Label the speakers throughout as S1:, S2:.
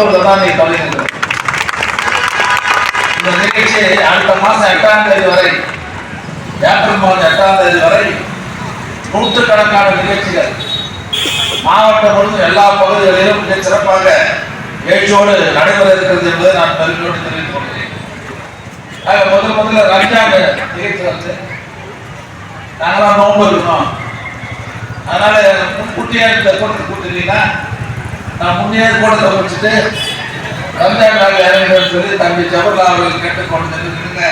S1: October தான் நீ தொடங்கியிருக்கிறோம் இந்த நிகழ்ச்சி அடுத்த மாசம் எட்டாம் தேதி வரை ஏப்ரல் மாதம் எட்டாம் தேதி வரை நூற்றுக்கணக்கான நிகழ்ச்சிகள் மாவட்டம் முழுவதும் எல்லா பகுதிகளிலும் மிக சிறப்பாக எழுச்சியோடு நடைபெற இருக்கிறது என்பதை நான் பெருமையோடு தெரிவித்துக் கொள்கிறேன். ஆக முதல் முதல்ல ரம்ஜான் நிகழ்ச்சி வந்து நாங்களாம் நோம்பு இருக்கணும் அதனால முன்கூட்டியே இந்த கூட்டத்தை கூட்டுறீங்கன்னா நான் முன்னேற கூட முடிச்சுட்டு ரம்ஜான் நாள் இறங்குறேன்னு சொல்லி தம்பி ஜவஹர்லால் அவர்கள் கேட்டுக்கொண்டு நின்றுங்க.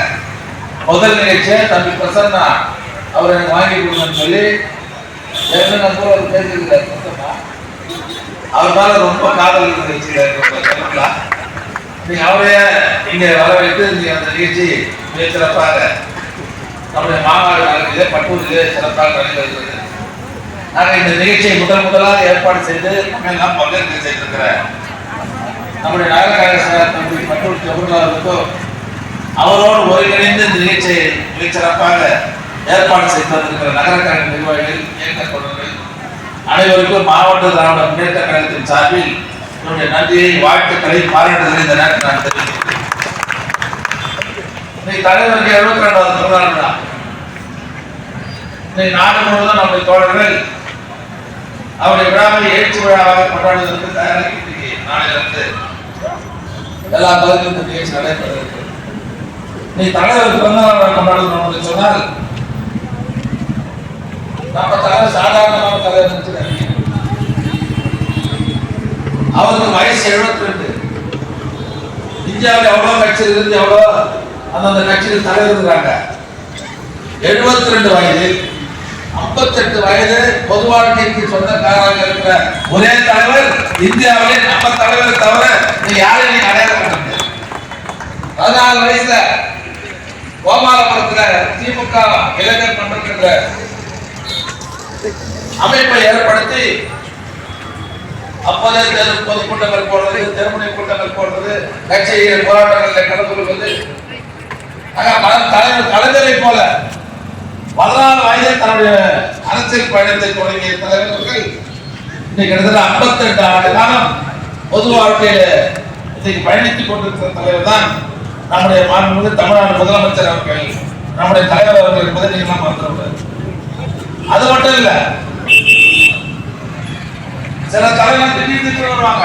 S1: முதல் நிகழ்ச்சியை தம்பி பிரசன்னா அவர் எனக்கு வாங்கி கொடுங்கன்னு சொல்லி என்ன நம்பர் அவர் பேசியிருக்காரு அவர் மேல ரொம்ப காதல் வச்சிருக்காரு நீங்க அவரைய இங்க வரவேற்று நீங்க அந்த நிகழ்ச்சி மிக சிறப்பாக நம்முடைய மாநாடு நடக்குது பட்டூரிலே சிறப்பாக நடைபெறுகிறது. நாங்க இந்த நிகழ்ச்சியை முதல் முதலாக ஏற்பாடு செய்து எல்லாம் பங்கேற்க செய்திருக்கிற நம்முடைய நாகராஜ சார் நம்முடைய பட்டூர் ஜவஹர்லாலுக்கும் அவரோடு ஒருங்கிணைந்து இந்த நிகழ்ச்சியை மிக சிறப்பாக ஏற்பாடு செய்து வந்திருக்கிற நகர கழக நிர்வாகிகள் இயக்க தொடர்கள் அனைவருக்கும் மாவட்ட திராவிட முன்னேற்ற கழகத்தின் சார்பில் என்னுடைய நன்றியை வாழ்த்துக்களை பாராட்டுதலை இந்த நேரத்தில் நான் தெரிவிக்கிறேன். தலைவருக்கு எழுபத்தி ரெண்டாவது விழா. இன்னைக்கு நாடு முழுவதும் நம்முடைய தோழர்கள் அவருடைய விழாவை எழுச்சி விழாவாக கொண்டாடுவதற்கு தயாராகி நாளிலிருந்து எல்லா பகுதியிலும் நிகழ்ச்சி நீ தலைவர் பிறந்தநாள் விழா கொண்டாடணும் என்று சொன்னால் நம்ம தலைவர் சாதாரணமான தலைவர் நினைச்சுக்காதீங்க. அவருக்கு வயசு 72 ரெண்டு இந்தியாவில் எவ்வளோ கட்சியில் இருந்து எவ்வளோ அந்தந்த கட்சியில் தலைவர் இருக்கிறாங்க? 72 ரெண்டு வயதில் 58 வயது பொது வாழ்க்கைக்கு சொந்தக்காரராக இருக்கிற ஒரே தலைவர் இந்தியாவிலே நம்ம தலைவரை தவிர நீ யாரையும் நீ அடையாளம் பண்ண பதினாலு வயசுல கோபாலபுரத்துல திமுக இளைஞர் மன்றத்தின்ற அமைப்பை ஏற்படுத்தி அப்போதே பொது பொதுக்கூட்டங்கள் போடுறது திருமண கூட்டங்கள் போடுறது கட்சி போராட்டங்களில் கலந்து கொள்வது. ஆக தலைவர் கலைஞரை போல பதினாலு வயதில் தன்னுடைய அரசியல் பயணத்தை தொடங்கிய தலைவர்கள் இன்னைக்கு கிட்டத்தட்ட 52 ஆண்டு காலம் பொது வாழ்க்கையில இன்னைக்கு பயணித்துக் கொண்டிருக்கிற தலைவர் தான் நம்முடைய மாண்புமிகு தமிழ்நாடு முதலமைச்சர் அவர்கள் நம்முடைய தலைவர் அவர்கள் என்பதை நீங்க மறந்துடக்கூடாது அது மட்டும் இல்ல சில தலைவர் திடீர்னு வருவாங்க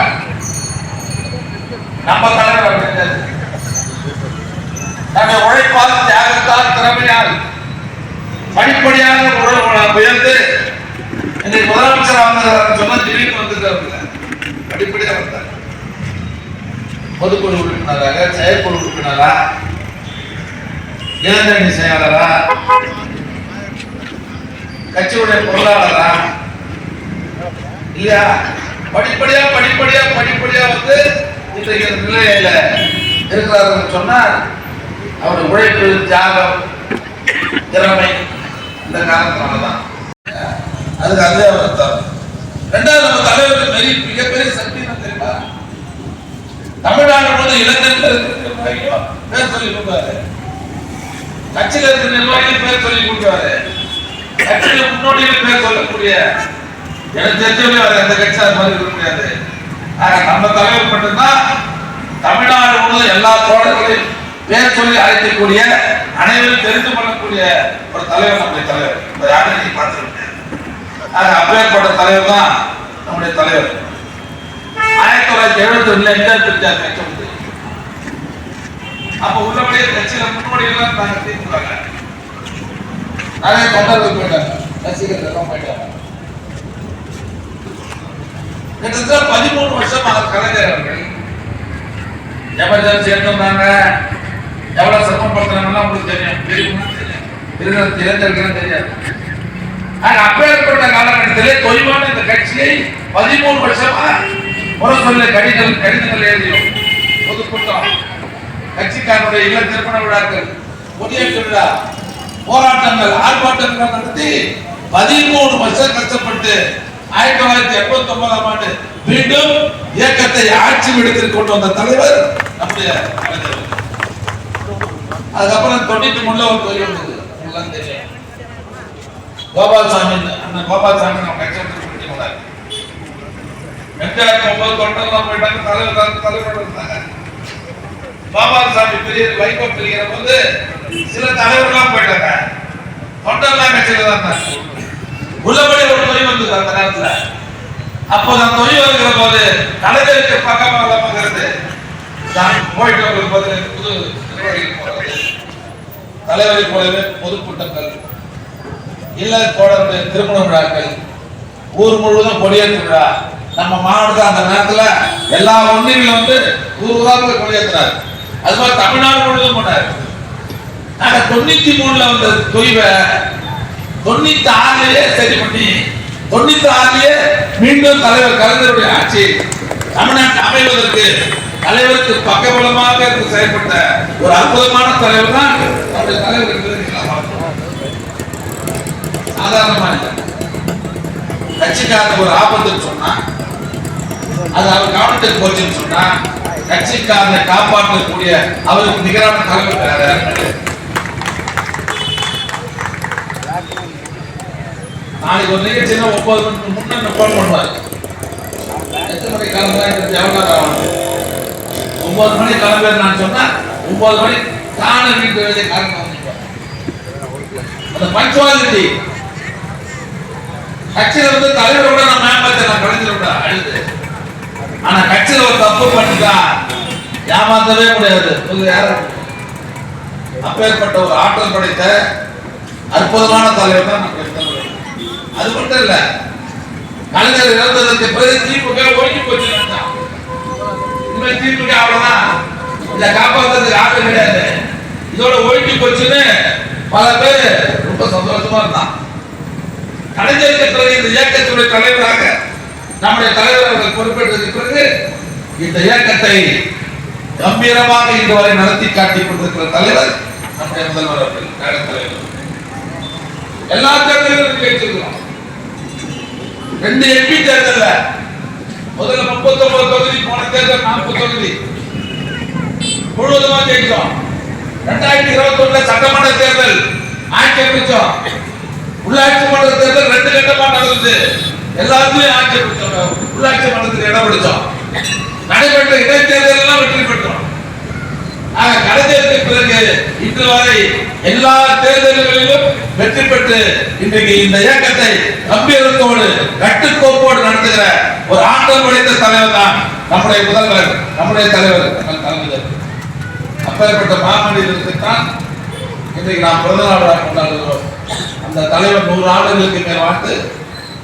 S1: நம்ம தலைவர் அப்படி கிடையாது. நம்முடைய உழைப்பால் தியாகத்தால் திறமையால் படிப்படியாக உயர்ந்து இன்னைக்கு முதலமைச்சர் வந்தார் சொன்னா திடீர்னு வந்துட்டாரு படிப்படியாக வந்தார். பொதுக்குழு உறுப்பினராக செயற்குழு உறுப்பினரா இளைஞரணி செயலாளரா கட்சியுடைய பொருளாளரா இல்லையா? படிப்படியா படிப்படியா படிப்படியா வந்து இன்றைக்கு நிலையில இருக்கிறாருன்னு சொன்னால் அவருடைய உழைப்பு தியாகம் திறமை இந்த காரணத்தினாலதான் அதுக்கு அதே அர்த்தம். ரெண்டாவது நம்ம தலைவருக்கு பெரிய மிகப்பெரிய சக்தி என்ன தெரியுமா? தமிழ்நாடு போது இளைஞர்கள் பேர் சொல்லி கொடுப்பாரு கட்சியில் இருக்கிற நிர்வாகிகள் பேர் சொல்லி கொடுப்பாரு கட்சியில முன்னோடிகள் பேர் சொல்லக்கூடிய எனக்கு தெரிஞ்சவே அவர் எந்த கட்சி மாதிரி இருக்க முடியாது. ஆனா நம்ம தலைவர் மட்டும்தான் தமிழ்நாடு முழுவதும் எல்லா தோழர்களையும் பேர் சொல்லி அழைக்கக்கூடிய அனைவரும் தெரிந்து கொள்ளக்கூடிய ஒரு தலைவர் நம்முடைய தலைவர். இந்த யாரும் நீங்க பார்த்துருக்கீங்க அப்பேற்பட்ட தலைவர் தான் நம்முடைய தலைவர். ஆயிரத்தி தொள்ளாயிரத்தி எழுபத்தி ரெண்டுல எந்த பிரிஞ்சார் கட்சி வந்து. அப்ப உள்ளபடியே கட்சியில முன்னோடிகள் இருந்தாங்க திமுக நிறைய தொண்டர்கள் போயிட்டாங்க ரசிகர்கள் எல்லாம் போயிட்டாங்க. கிட்டத்தட்ட பதிமூணு வருஷம் கலைஞர் அவர்கள். எமர்ஜென்சி எடுத்திருந்தாங்க எவ்வளவு சிரமப்படுத்துறாங்கன்னு உங்களுக்கு தெரியும் தெரியுமா? தெரியும். இருக்கிற தெரியாது ஆனா அப்பேற்பட்ட காலகட்டத்திலே தொய்வான இந்த கட்சியை பதிமூணு வருஷமா முறை சொல்ல கடிதங்கள் கடிதங்கள் எழுதியும் பொதுக்கூட்டம் கட்சிக்காரனுடைய இல்ல திருமண விழாக்கள் கொடியேற்ற விழா போராட்டங்கள் ஆர்ப்பாட்டங்கள் நடத்தி பதிமூணு வருஷம் கஷ்டப்பட்டு ஆயிரத்தி தொள்ளாயிரத்தி எண்பத்தி ஒன்பதாம் ஆண்டு மீண்டும் இயக்கத்தை ஆட்சி விடத்தில் கொண்டு வந்த தலைவர் நம்முடைய அதுக்கப்புறம் தொண்ணூத்தி மூணுல ஒரு தொழில் வந்தது கோபால் தெரியும் அந்த அந்த கோபால்சாமி நம்ம கட்சி பிடிக்க கூடாது. வெங்காயத்து ஒன்பது தொண்டர்லாம் போயிட்டாங்க தலைவர் தான் தலைவர் இருந்தாங்க. கோபால்சாமி பெரிய வைகோ பெரிய போது சில தலைவர்கள்லாம் போயிட்டாங்க. தொண்டர்லாம் கட்சியில் தான் இருந்தாங்க? உள்ளபடி ஒரு தொழில் வந்தது அந்த நேரத்துல. அப்போ அந்த தொழில் வருகிற போது தலைவருக்கு பக்கமாக பார்க்கிறது போயிட்டு வருகிற போது புது நிர்வாகிகள் தலைவரை போலவே பொதுக்கூட்டங்கள் இல்ல தோழருடைய திருமண விழாக்கள் ஊர் முழுவதும் கொடியேற்று விழா. நம்ம மாவட்டத்தில் அந்த நேரத்தில் எல்லா ஒன்றியங்களும் வந்து ஊர் ஊரா கொடியேற்றினார். அது மாதிரி தமிழ்நாடு முழுவதும் போனார். நாங்கள் தொண்ணூத்தி மூணுல வந்த தொய்வை தொண்ணூத்தி ஆறுலயே சரி பண்ணி தொண்ணூத்தி ஆறுலயே மீண்டும் தலைவர் கலைஞருடைய ஆட்சி தமிழ்நாட்டை அமைவதற்கு தலைவருக்கு பக்கபலமாக இருந்து செயல்பட்ட ஒரு அற்புதமான தலைவர் தான் நம்முடைய தலைவர் என்பதை நீங்கள் ஒரு ஆபத்துன்னு சொன்னா அது அவர் கவனத்துக்கு போச்சுன்னு சொன்னா கட்சிக்காரனை காப்பாற்றக்கூடிய அவருக்கு நிகரான தலைவர் வேற நாளைக்கு ஒரு நிகழ்ச்சினா ஒன்பது மணிக்கு முன்ன போன் பண்ணுவார்? எத்தனை மணி கிளம்புறா எவ்வளோ ஆகும்? ஒன்பது மணி கிளம்புறேன் நான் சொன்னேன் ஒன்பது மணி தானே வீட்டு வேலை காரணம் அந்த பஞ்சுவாலிட்டி. கட்சியில வந்து தலைவரோட நான் மேம்பத்தை நான் கலைஞரோட அழுது. ஆனா கட்சியில ஒரு தப்பு பண்ணிட்டா ஏமாத்தவே முடியாது. இது யாரும் அப்பேற்பட்ட ஒரு ஆற்றல் படைத்த அற்புதமான தலைவர் தான் நம்ம தமிழர். அது மட்டும் இல்ல கலைஞர் இறந்ததற்கு பிறகு திமுக ஒழிஞ்சு போச்சு. நினைச்சான். அவ்வளவுதான். இதை காப்பாற்றுறதுக்கு யாரும் கிடையாது. இதோட ஒழிஞ்சு போச்சுன்னு பல பேர் ரொம்ப சந்தோஷமா இருந்தான் கலைஞருக்கு பிறகு இந்த இயக்கத்துடைய தலைவராக நம்முடைய தலைவர் அவர்கள் பொறுப்பேற்றதுக்கு பிறகு இந்த இயக்கத்தை கம்பீரமாக இன்று வரை நடத்தி காட்டிக் கொண்டிருக்கிற தலைவர் நம்முடைய முதல்வர் அவர்கள் தலைவர் எல்லா தேர்தல்களும் கேட்டிருக்கிறோம் ரெண்டு எம்பி தேர்தல் முதல்ல முப்பத்தி ஒன்பது தொகுதி போன தேர்தல் நாற்பது தொகுதி. முழுவதுமா ஜெயிச்சோம் ரெண்டாயிரத்தி இருபத்தி ஒண்ணுல சட்டமன்ற தேர்தல் ஆட்சி அமைச்சோம். உள்ளாட்சி மன்ற தேர்தல் ரெண்டு கட்டமா நடந்தது. எல்லாத்துலயும் ஆட்சி உள்ளாட்சி மன்றத்துக்கு இடம் பிடிச்சோம் நடைபெற்ற இடைத்தேர்தல் எல்லாம் வெற்றி பெற்றோம். ஆக கடைதேர்தலுக்கு பிறகு இன்று வரை எல்லா தேர்தல்களிலும் வெற்றி பெற்று இன்றைக்கு இந்த இயக்கத்தை கம்பீரத்தோடு கட்டுக்கோப்போடு நடத்துகிற ஒரு ஆற்றல் படைத்த தலைவர் தான் நம்முடைய முதல்வர் நம்முடைய தலைவர் தலைமை தலைவர். அப்பேற்பட்ட மாமனிதருக்கு தான் இன்றைக்கு நாம் பிறந்த நாள் கொண்டாடுகிறோம். அந்த தலைவர் நூறு ஆண்டுகளுக்கு மேல் வாழ்ந்து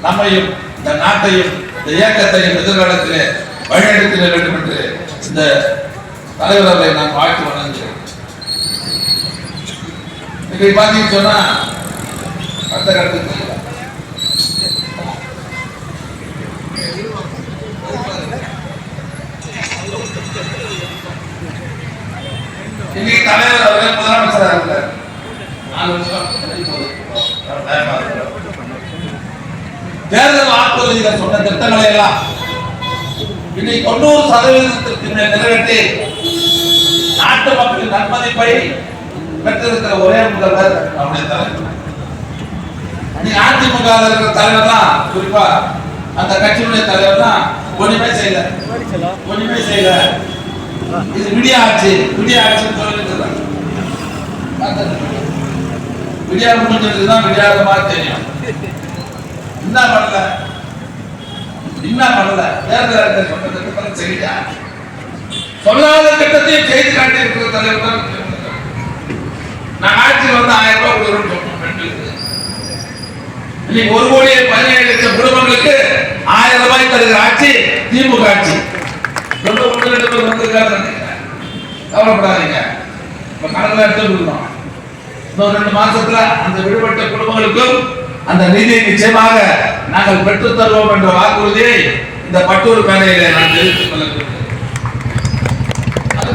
S1: நம்மையும் இந்த நாட்டையும் இந்த இயக்கத்தையும் எதிர்காலத்திலே வழிநடத்திட வேண்டும் என்று இந்த தலைவர் அவர்களை நான் வாழ்த்து வணங்குகிறேன். இன்றைக்கு பார்த்தீங்கன்னு சொன்னா அடுத்த கட்டத்துக்கு இன்னைக்கு தலைவர் அவர்கள் முதலமைச்சராக இருக்கிறார் நாலு வருஷம் தேர்தல் வாக்குறுதிகள் சொன்ன திட்டங்களை எல்லாம் இன்னைக்கு தொண்ணூறு சதவீதத்திற்கு மேல் நிறைவேற்றி நாட்டு மக்களின் நன்மதிப்பை பெற்றிருக்கிற ஒரே முதல்வர் நம்முடைய தலைவர். இன்னைக்கு அதிமுக இருக்கிற தலைவர் தான் குறிப்பா அந்த கட்சியினுடைய தலைவர் தான் ஒண்ணுமே செய்யல. ஒண்ணுமே செய்யல. இது விடிய ஆச்சு விடிய ஆட்சின்னு சொல்லிட்டு விடியா முடிஞ்சதுதான் விடியாத மாதிரி தெரியும். என்ன பண்ணல? என்ன பண்ணல? வேற அறிக்கை சொன்ன திட்டத்தை செய்யா சொல்லாத திட்டத்தையும் செய்து காட்டி இருக்கிற தலைவர் தான் நான் ஆட்சியில் வந்து ஆயிரம் ரூபாய் கொடுக்குறோம்னு சொன்னோம் பெண்களுக்கு. இன்னைக்கு ஒரு கோடியே பதினேழு லட்சம் குடும்பங்களுக்கு ஆயிரம் ரூபாய் தருகிற ஆட்சி திமுக ஆட்சி. ரொம்ப ஒன்று ரெண்டு பேர் வந்திருக்காரு கவலைப்படாதீங்க. இப்ப கணக்குல எடுத்து கொடுக்கணும். இன்னொரு ரெண்டு மாசத்துல அந்த விடுபட்ட குடும்பங்களுக்கும் அந்த நிதியை நிச்சயமாக நாங்கள் பெற்று தருவோம் என்ற வாக்குறுதியை இந்த பட்டூர் பேரையில நான் தெரிவித்துக் கொள்ள அது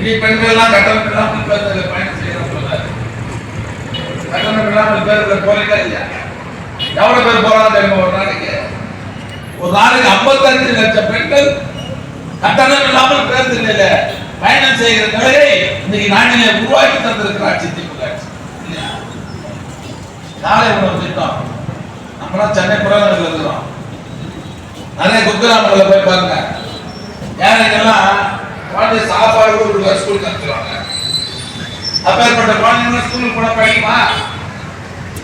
S1: இனி பெண்கள் எல்லாம் கட்டணம் இல்லாமல் பேருந்தில் பயணம் செய்யணும் சொல்ல கட்டணம் இல்லாமல் பேருந்தில் போறீங்களா இல்லையா? எவ்வளவு பேர் போறாங்க தெரியுமா ஒரு நாளைக்கு? ஒரு நாளைக்கு ஐம்பத்தஞ்சு லட்சம் பெண்கள் கட்டணம் இல்லாமல் பேருந்து நிலையில பயணம் செய்கிற நிலையை இன்னைக்கு நாட்டிலே உருவாக்கி தந்திருக்கிறார் ஆட்சி திமுக காலை உணவு திட்டம். நம்மளாம் சென்னை புறநகரில் இருக்கிறோம். நிறைய குக்கிராமங்களை போய் பாருங்க. ஏழைகள்லாம் குழந்தை சாப்பாடு கூட கொடுக்க ஸ்கூலுக்கு அனுப்பிடுவாங்க அப்பேற்பட்ட குழந்தைங்க ஸ்கூலுக்கு போன படிக்குமா?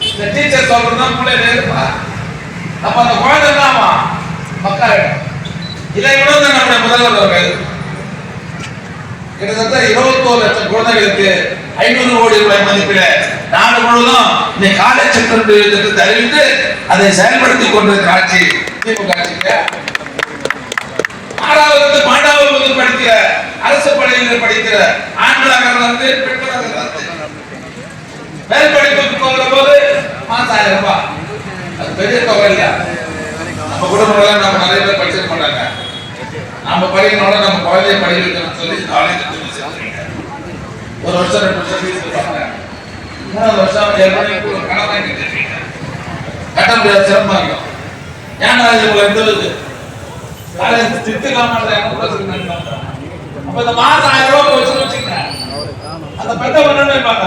S1: இந்த டீச்சர் சொல்றதுதான் பிள்ளை வேறுப்பா அப்ப அந்த குழந்தை என்னமா மக்காயிடும் இதை விட தான் நம்முடைய முதல்வர் அவர்கள் கிட்டத்தட்ட இருபத்தோரு லட்சம் குழந்தைகளுக்கு ஐநூறு கோடி ரூபாய் மதிப்பில நாடு முழுவதும் இந்த காலை சட்டம் திட்டத்தை அறிவித்து அதை செயல்படுத்தி கொண்டிருக்கிற ஆட்சி திமுக ஆட்சி ஆறாவது படிக்கிற அரசு பள்ளியில் படிக்கிற ஆண்களாக இருந்து பெண்களாக இருந்து. மேல் படிப்புக்கு போது மாசம் ஆயிரம் ரூபாய் அது பெரிய தொகை இல்லையா நம்ம குடும்பங்கள் நம்ம நிறைய பேர் படிச்சிருக்க மாட்டாங்க. நம்ம படிக்கணும்னா நம்ம குழந்தைய படிக்க வைக்கணும்னு சொல்லி சேர்த்துறீங்க ஒரு வருஷம் ரெண்டு வருஷம் ஃபீஸ் மூணாவது வருஷம் ஏழு மணிக்கு கட்டிருக்கீங்க. கட்ட முடியாத சிரமம் இருக்கும். ஏன்னா இது உங்களை எந்த அளவுக்கு? காலேஜ் திட்டுக்காம கூட சொல்லுங்க அப்ப இந்த மாசம் ஆயிரம் ரூபாய் போச்சு வச்சுக்கங்க அந்த பெத்த பண்ணணும் இருப்பாங்க.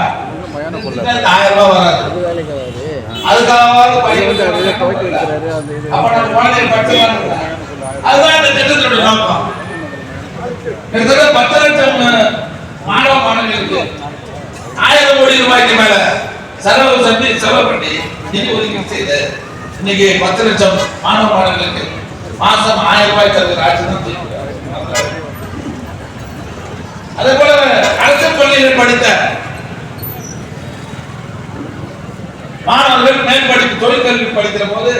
S1: இந்த ஆயிரம் ரூபாய் வராது. அதுக்காக பையன் அப்ப நம்ம குழந்தைய அதுதான் இந்த திட்டத்தினுடைய நோக்கம். கிட்டத்தட்ட பத்து லட்சம் மாணவ மாணவிகளுக்கு ஆயிரம் கோடி ரூபாய்க்கு மேல செலவு செஞ்சு செலவு பண்ணி நிதி ஒதுக்கீடு செய்து இன்னைக்கு பத்து லட்சம் மாணவ மாணவிகளுக்கு மாசம் ஆயிரம் ரூபாய் தருகிற ஆட்சி தான். அதே போல அரசு பள்ளியில் படித்த மாணவர்கள் மேம்படிப்பு தொழிற்கல்வி படிக்கிற போது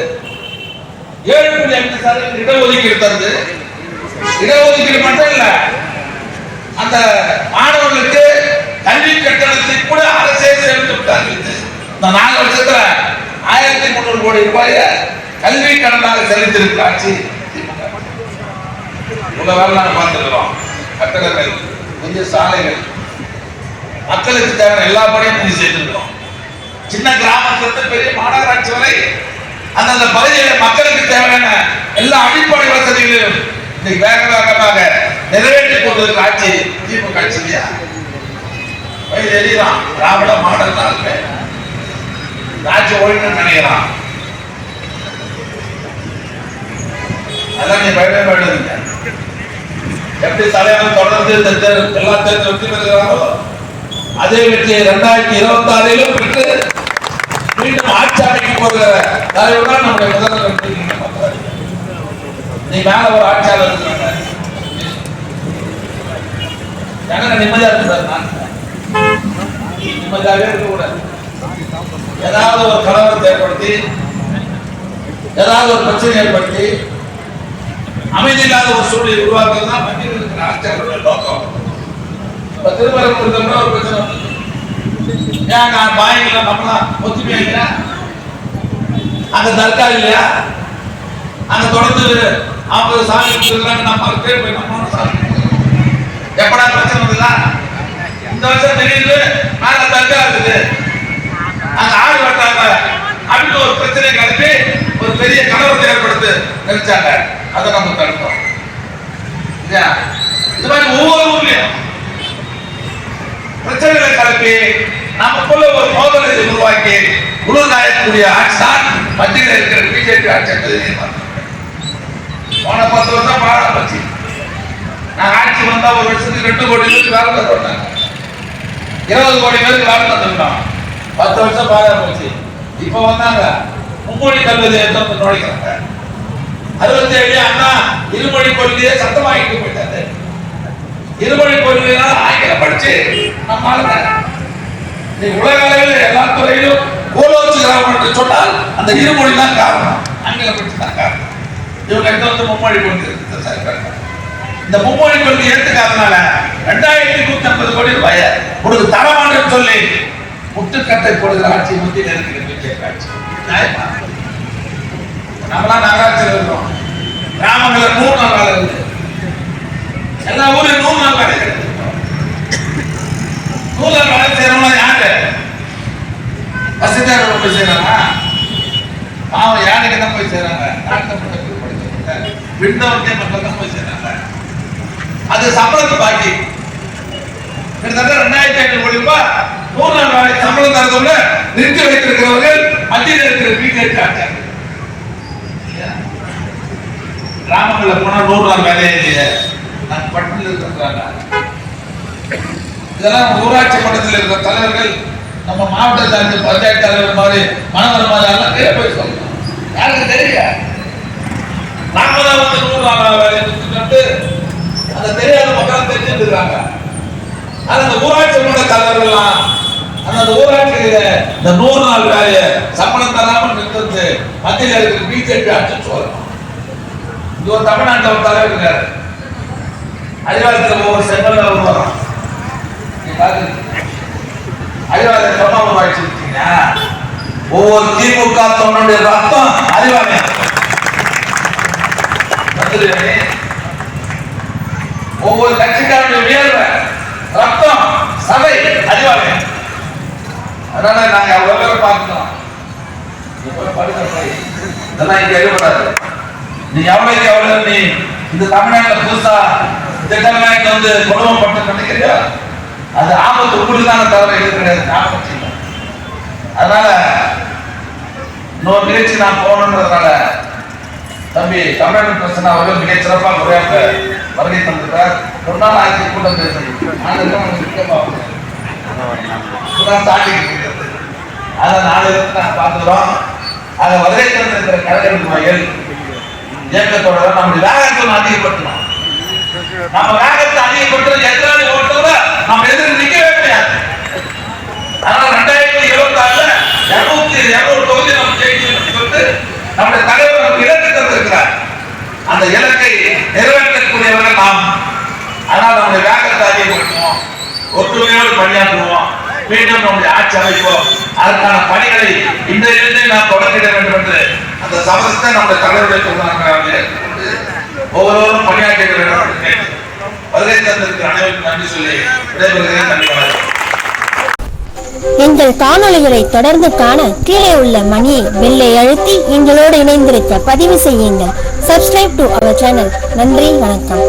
S1: ஏழு புள்ளி அஞ்சு சதவீதம் இடஒதுக்கீடு தருது இடஒதுக்கீடு மட்டும் இல்ல அந்த மாணவர்களுக்கு கல்வி கட்டணத்தை கூட அரசே சேர்த்து விட்டார்கள். இந்த நாலு வருஷத்துல ஆயிரத்தி முன்னூறு கோடி ரூபாய கல்வி கடனாக செலுத்திருக்கிற ஆட்சி உங்க வேலை நாங்க பார்த்துக்கிறோம் கட்டடங்கள் கொஞ்சம் சாலைகள் மக்களுக்கு தேவையான எல்லா பணியும் செய்திருக்கிறோம். சின்ன கிராமத்திலிருந்து பெரிய மாநகராட்சி வரை அந்தந்த பகுதியில மக்களுக்கு தேவையான எல்லா அடிப்படை வசதிகளையும் இன்னைக்கு வேக வேகமாக நிறைவேற்றி கொண்டிருக்கிற ஆட்சி திமுக ஆட்சி இல்லையா? திராவிட மாடல் தான் ராஜ்ய ஒழுங்கு நினைக்கிறான். அதான் நீ பயப்பட வேண்டியதில்லை எப்படி தலைவர் தொடர்ந்து எல்லா தேர்தல் வெற்றி பெறுகிறாரோ அதே வெற்றி இரண்டாயிரத்தி இருபத்தி ஆறிலும் பெற்று மீண்டும் ஆட்சி அமைக்க போகிற தலைவர் தான் நம்முடைய முதல்வர் என்று நீ மேல ஒரு ஆட்சியாளர் நிம்மதியா இருக்கிறார் நான் நிம்மதியாகவே இருக்கக்கூடாது ஏதாவது ஒரு கலவரத்தை ஏற்படுத்தி ஏதாவது ஒரு பிரச்சனை ஏற்படுத்தி அமைதி இல்லாத ஒரு சூழ்நிலை உருவாக்குறது தான் மத்தியில் இருக்கிற ஆட்சியாளருடைய நோக்கம். இப்ப திருமணம் ஒரு பிரச்சனை? ஏன் நான் பாயங்கள நம்மளாம் ஒத்துமையா இல்லையா? அங்க தர்கா இல்லையா? அங்க தொடர்ந்து அவங்க சாமி கும்பிட்டுருக்காங்க நம்ம பேர் போய் நம்ம சாமி எப்படா பிரச்சனை வந்ததா இந்த வருஷம் திடீர்னு மேல தர்கா இருக்குது. அங்க ஆள் வட்டாங்க அப்படின்னு ஒரு பிரச்சனை கிளப்பி ஒரு பெரிய கலவரத்தை ஏற்படுத்து நினைச்சாங்க. அதை நம்ம தடுத்தோம் இல்லையா? இது மாதிரி ஒவ்வொரு பிரச்சனைகளை கலப்பி நமக்குள்ள ஒரு மோதலை உருவாக்கி உருவாக்கக்கூடிய ஆட்சி ஆட்சான் மத்தியில் இருக்கிற பிஜேபி ஆட்சி என்பதை போன பத்து வருஷம் பாடம் போச்சு நான் ஆட்சி வந்தா ஒரு வருஷத்துக்கு ரெண்டு கோடி பேருக்கு வேலை தந்துட்டாங்க இருபது கோடி பேருக்கு வேலை தந்துட்டோம் பத்து வருஷம் பாடம் போச்சு. இப்ப வந்தாங்க. மும்மொழி கல்வி நுழைக்கிறாங்க. அறுபத்தி ஏழு அண்ணா இருமொழி கொள்கையை சட்டமாக்கிட்டு போயிட்டாரு இருமொழி கொள்கையினால ஆங்கிலம் படிச்சு நம்மால நீ உலக அளவில் எல்லா துறையிலும் கோலோச்சுகிறார்கள் என்று சொன்னால் அந்த இருமொழி தான் காரணம். ஆங்கிலம் படிச்சு தான் காரணம். இவங்க எந்த வந்து மும்மொழி கொள்கை இந்த மும்மொழி கொள்கை எடுத்துக்காதனால ரெண்டாயிரத்தி நூத்தி ஐம்பது கோடி ரூபாய் உனக்கு தரமான சொல்லி முட்டுக்கட்டை போடுகிற ஆட்சி மத்தியில் இருக்கிற பிஜேபி ஆட்சி நியாயமா? நம்மளாம் நகராட்சியில் இருக்கிறோம். கிராமங்கள்ல நூறு நாள் இருக்கு. எல்லா ஊரும் நூறு நாள் வேலை இருக்கு நூறு வேலை செய்யறவங்க யாரு வசதியாக போய் செய்யறாங்க பாவம் யாருக்கு தான் போய் செய்யறாங்க தாழ்த்தப்பட்ட மக்கள் தான் போய் செய்யறாங்க அது சம்பளத்து பாக்கி. கிட்டத்தட்ட ரெண்டாயிரத்தி ஐநூறு கோடி ரூபாய் நூறு நாள் வேலை சம்பளம் தரதோட நிறுத்தி வைத்திருக்கிறவர்கள் மத்திய இருக்கிற பிஜேபி ஆட்சியாளர்கள் கிராமங்களில் போனால் நூறு நாள் வேலையே இல்லையே. நான் பட்டில் இருக்கிறாங்க. இதெல்லாம் ஊராட்சி மன்றத்தில் இருக்கிற தலைவர்கள் நம்ம மாவட்ட சார்ந்த பஞ்சாயத்து தலைவர் மாதிரி மாணவர் மாதிரி எல்லாம் கீழே போய் சொல்லணும். யாருக்கு தெரியல நாம தான் வந்து நூறு நாள் கொடுத்துட்டு அந்த தெரியாத மக்கள் தெரிஞ்சுட்டு இருக்காங்க. ஆனா அந்த ஊராட்சி மன்ற தலைவர்கள்லாம் அந்த ஊராட்சியில இந்த நூறு நாள் வேலையை சம்பளம் தராமல் நிறுத்தது மத்தியில் இருக்கிற பிஜேபி ஆட்சி சொல்லணும். இது ஒரு தமிழ்நாட்டில் ஒரு தலைவர் இருக்காரு. அதிகாரத்தில் ஒவ்வொரு செம்மல்ல வருவாராம் அறிவாலயம் சொன்ன உருவாக்கி ஒவ்வொரு திமுக தொண்டனுடைய ரத்தம் அறிவாலயம் ஒவ்வொரு கட்சிக்காரனுடைய வியர்வை ரத்தம் சபை அறிவாலயம் அதனால நாங்க அவ்வளவு பேரை பார்க்கணும் இதெல்லாம் இங்க எழுபடாது நீ எவ்வளவுக்கு எவ்வளவு நீ இந்த தமிழ்நாட்டில் புதுசா திட்டங்களை வந்து கொடுமைப்பட்டு நினைக்கிறியா அது ஆபத்து உங்களுக்கு தானே தவிர இது கிடையாது ஆபத்து இல்லை. அதனால இன்னொரு நிகழ்ச்சி நான் போகணுன்றதுனால தம்பி தமிழக பிரச்சனை அவர்கள் மிகச் சிறப்பாக உரையாற்ற வருகை தந்திருக்கிறார். ஒரு நாள் ஆயிரத்தி கூட்டம் பேசணும் நான் தாண்டி இருக்கிறது. அதை நாலு இருந்து நான் பார்த்துக்கிறோம். அதை வருகை தந்திருக்கிற கலைஞர் மகள் இயக்கத்தோட நம்முடைய வேகத்தில் அதிகப்படுத்தணும். நம்ம வேகத்தை அதிகப்படுத்துறது எத்தனை ஓட்டத்துல நம்ம எதிர்த்து நிக்கவே முடியாது அதனால ரெண்டாயிரத்தி இருபத்தி ஆறுல இருநூத்தி இருநூறு தொகுதி நம்ம ஜெயிச்சு சொல்லிட்டு நம்முடைய தலைவர் நமக்கு இலக்கு தந்திருக்கிறார். அந்த இலக்கை நிறைவேற்றக்கூடியவர்கள் நாம். அதனால நம்முடைய வேகத்தை அதிகப்படுத்துவோம். ஒற்றுமையோடு பணியாற்றுவோம். மீண்டும் நம்முடைய ஆட்சி அமைப்போம். அதற்கான பணிகளை இன்றையிலிருந்தே நாம் தொடங்கிட வேண்டும் என்று அந்த சபதத்தை நம்முடைய தலைவருடைய சொன்னாங்க ஒவ்வொருவரும் பணியாற்றிட வருகை அனைவருக்கும் நன்றி சொல்லி விடைபெறுகிறேன். நன்றி வணக்கம்.
S2: எங்கள் காணொளிகளை தொடர்ந்து காண கீழே உள்ள மணியை வெள்ளை அழுத்தி எங்களோடு இணைந்திருக்க பதிவு செய்யுங்கள். சப்ஸ்கிரைப் டு அவர் சேனல் நன்றி வணக்கம்.